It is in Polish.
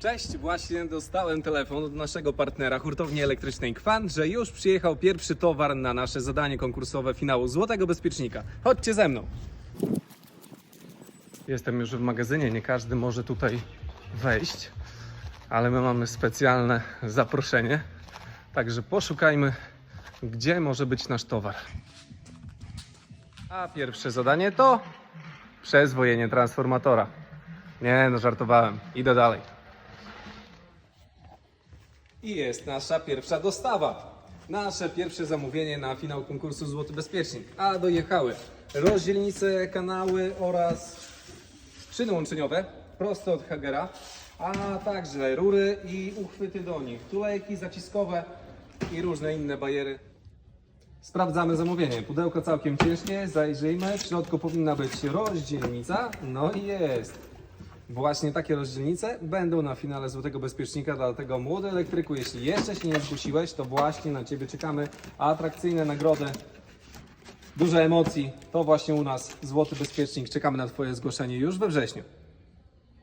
Cześć, właśnie dostałem telefon od naszego partnera hurtowni elektrycznej Kwan, że już przyjechał pierwszy towar na nasze zadanie konkursowe finału Złotego Bezpiecznika. Chodźcie ze mną. Jestem już w magazynie, nie każdy może tutaj wejść, ale my mamy specjalne zaproszenie. Także poszukajmy, gdzie może być nasz towar. A pierwsze zadanie to przezwojenie transformatora. Nie, no żartowałem. Idę dalej. I jest nasza pierwsza dostawa. Nasze pierwsze zamówienie na finał konkursu Złoty Bezpiecznik. A dojechały rozdzielnice, kanały oraz szyny łączeniowe proste od Hagera, a także rury i uchwyty do nich, tulejki zaciskowe i różne inne bajery. Sprawdzamy zamówienie. Pudełko całkiem ciężkie, zajrzyjmy. W środku powinna być rozdzielnica. No i jest. Właśnie takie rozdzielnice będą na finale Złotego Bezpiecznika, dlatego młody elektryku, jeśli jeszcze się nie zgłosiłeś, to właśnie na Ciebie czekamy. Atrakcyjne nagrody, dużo emocji, to właśnie u nas Złoty Bezpiecznik. Czekamy na Twoje zgłoszenie już we wrześniu.